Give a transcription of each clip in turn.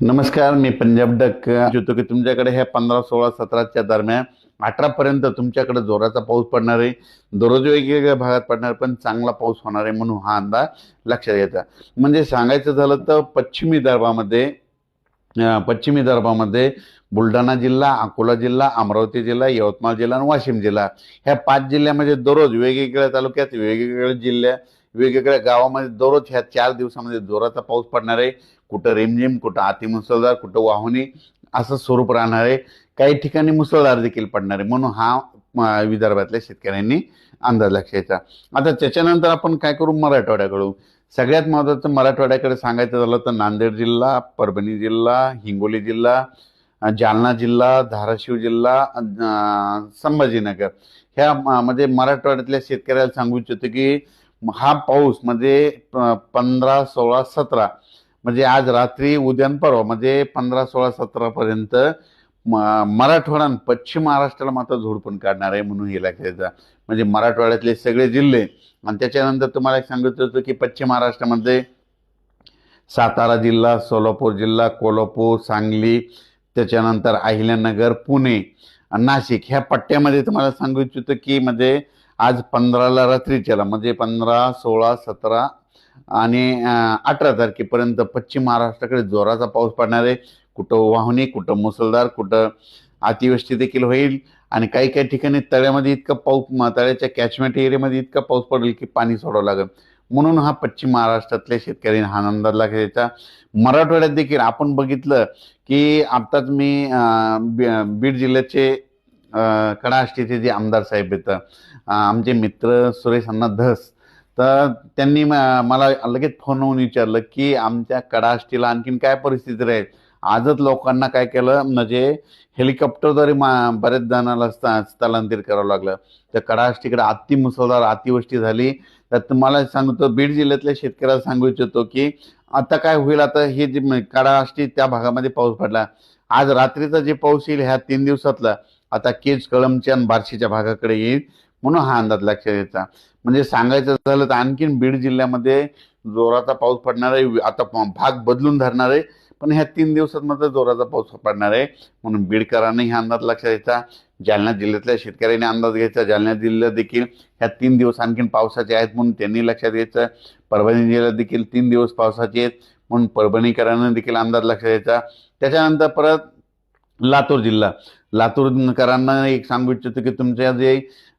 नमस्कार मी पंजाब डक होतो की तुमच्याकडे ह्या पंधरा सोळा सतराच्या दरम्यान अठरापर्यंत तुमच्याकडे जोराचा पाऊस पडणार आहे. दररोज वेगवेगळ्या भागात पडणार पण चांगला पाऊस होणार आहे म्हणून हा अंदाज लक्षात घ्यायचा. म्हणजे सांगायचं झालं तर पश्चिमी दर्भामध्ये पश्चिमी दर्भामध्ये बुलढाणा जिल्हा अकोला जिल्हा अमरावती जिल्हा यवतमाळ जिल्हा आणि वाशिम जिल्हा. ह्या पाच जिल्ह्यामध्ये दररोज वेगवेगळ्या तालुक्यात वेगवेगळ्या जिल्ह्या वेगवेगळ्या गावामध्ये दररोज ह्या चार दिवसामध्ये जोराचा पाऊस पडणार आहे. कुठं रिमझिम कुठं अतिमुसळधार कुठं वाहुनी असं स्वरूप राहणार आहे काही ठिकाणी मुसळधार देखील पडणार. आहे म्हणून हा विदर्भातल्या शेतकऱ्यांनी अंदाज लक्षायचा. आता त्याच्यानंतर आपण काय करू? मराठवाड्याकडून. सगळ्यात महत्त्वाचं मराठवाड्याकडे सांगायचं झालं तर नांदेड जिल्हा परभणी जिल्हा हिंगोली जिल्हा जालना जिल्हा धाराशिव जिल्हा संभाजीनगर. ह्या म- म्हणजे मराठवाड्यातल्या शेतकऱ्याला सांगू इच्छितो की हा पाऊस म्हणजे प- पंधरा सोळा सतरा म्हणजे आज रात्री उद्यान आणि परवा म्हणजे पंधरा सोळा सतरा पर्यंत म- मराठवाडा पश्चिम महाराष्ट्राला मात्र झोडपून काढणार आहे म्हणून हे लक्षात म्हणजे मराठवाड्यातले सगळे जिल्हे आणि त्याच्यानंतर तुम्हाला एक सांगितलं होतं की पश्चिम महाराष्ट्रामध्ये सातारा जिल्हा सोलापूर जिल्हा कोल्हापूर सांगली त्याच्यानंतर अहिल्यानगर पुणे नाशिक ह्या पट्ट्यामध्ये तुम्हाला सांगू इच्छितो की म्हणजे आज पंधराला रात्रीच्याला म्हणजे पंधरा सोळा सतरा आणि अठरा तारखेपर्यंत पश्चिम महाराष्ट्राकडे जोराचा पाऊस पडणार आहे. कुठं वाहुणी कुठं मुसळधार कुठं अतिवृष्टी देखील होईल. आणि काही काही ठिकाणी तळ्यामध्ये इतका पाऊस तळ्याच्या कॅचमेंट एरियामध्ये इतका पाऊस पडेल की पाणी सोडावं लागेल. म्हणून हा पश्चिम महाराष्ट्रातल्या शेतकऱ्यांनी हा अंदाज लागायचा. मराठवाड्यात देखील आपण बघितलं की आत्ताच मी बी- बीड जिल्ह्याचे कडाष्टीचे जे आमदार साहेब आहेत आमचे मित्र सुरेश अण्णा धस तर त्यांनी म- मला लगेच फोन होऊन विचारलं की आमच्या कडाष्टीला आणखीन काय परिस्थिती राहील? आजच लोकांना काय केलं? म्हणजे हेलिकॉप्टरद्वारे मा बऱ्याच जणांना स्थ- स्थलांतरित करावं लागलं. तर कडाष्टीकडे अति मुसळधार अतिवृष्टी झाली. तर तुम्हाला सांगतो बीड जिल्ह्यातल्या शेतकऱ्याला सांगू इच्छितो की आता काय होईल? आता हे जे कडाष्टी त्या भागामध्ये पाऊस पडला. आज रात्रीचा जे पाऊस येईल ह्या तीन दिवसातला आता केज कळमच्या आणि बार्शीच्या भागाकडे येईल. म्हणून हा अंदाज लक्षात घ्यायचा म्हणजे सांगायचं झालं तर आणखीन बीड जिल्ह्यामध्ये जोराचा पाऊस पडणार आहे. आता भाग बदलून धरणार आहे. पण ह्या तीन दिवसात मात्र जोराचा पाऊस पडणार आहे. म्हणून बीडकरांनी हा अंदाज लक्षात घ्यायचा जालना जिल्ह्यातल्या शेतकऱ्यांनी अंदाज घ्यायचा जालना जिल्ह्यात देखील ह्या तीन दिवस आणखीन पावसाचे आहेत म्हणून त्यांनी लक्षात घ्यायचं परभणी जिल्ह्यात देखील तीन दिवस पावसाचे आहेत म्हणून परभणीकरांना देखील अंदाज लक्षात घ्यायचा त्याच्यानंतर परत लातूर जिल्हा. लातूरकरांना एक सांगू इच्छितो की तुमच्या जे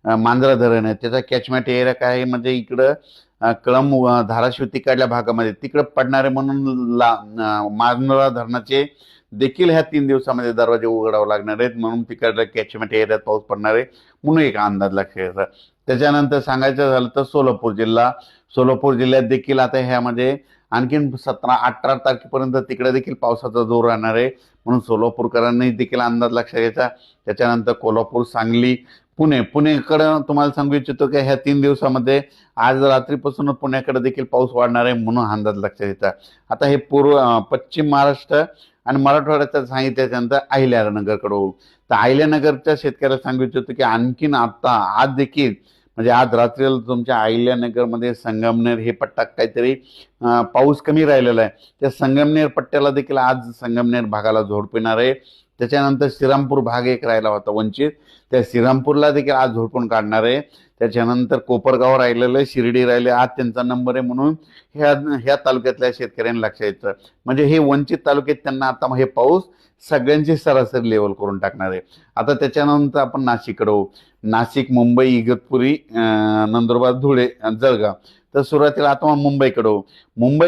मांजरा धरण आहे त्याचा कॅचमेंट एरिया काय आहे. म्हणजे इकडं कळम धाराशिव तिकडल्या भागामध्ये तिकडं पडणारे म्हणून ला मांजरा धरणाचे देखील ह्या तीन दिवसामध्ये दरवाजे उघडावे लागणार आहेत. म्हणून तिकडल्या कॅचमेंट एरियात पाऊस पडणार आहे. म्हणून एक अंदाज लक्षात त्याच्यानंतर सांगायचं झालं तर सोलापूर जिल्हा. सोलापूर जिल्ह्यात देखील आता ह्यामध्ये आणखीन सतरा अठरा तारखेपर्यंत तिकडे देखील पावसाचा जोर राहणार आहे. म्हणून सोलापूरकरांनी देखील अंदाज लक्षात घ्यायचा. त्याच्यानंतर कोल्हापूर सांगली पुणे पुणेकडं तुम्हाला सांगू इच्छितो की ह्या तीन दिवसामध्ये आज रात्रीपासूनच पुण्याकडे देखील पाऊस वाढणार आहे म्हणून अंदाज लक्षात येतात आता हे पूर्व पश्चिम महाराष्ट्र आणि मराठवाड्याचं सांगितलं त्यानंतर अहिल्यानगरकडे होऊ तर अहिल्यानगरच्या शेतकऱ्याला सांगू इच्छितो की आणखीन आता आज देखील म्हणजे आज रात्रीला तुमच्या अहिल्यानगरमध्ये संगमनेर हे पट्टा काहीतरी पाऊस कमी राहिलेला आहे. त्या संगमनेर पट्ट्याला देखील आज संगमनेर भागाला झोडपिणार येणार आहे. त्याच्यानंतर श्रीरामपूर भाग एक राहिला होता वंचित. त्या श्रीरामपूरला देखील आज झोडपून काढणार आहे. त्याच्यानंतर कोपरगाव राहिलेलं आहे शिर्डी राहिले आज त्यांचा नंबर आहे म्हणून ह्या ह्या तालुक्यातल्या शेतकऱ्यांनी लक्षात येतं म्हणजे हे वंचित तालुक्यात त्यांना आता हे पाऊस सगळ्यांची सरासरी लेवल करून टाकणार आहे. आता त्याच्यानंतर आपण नाशिककडे होऊ. नाशिक मुंबई इगतपुरी नंदुरबार धुळे जळगाव. तर सुरुवातीला आता मग मुंबईकडे होऊ. मुंबई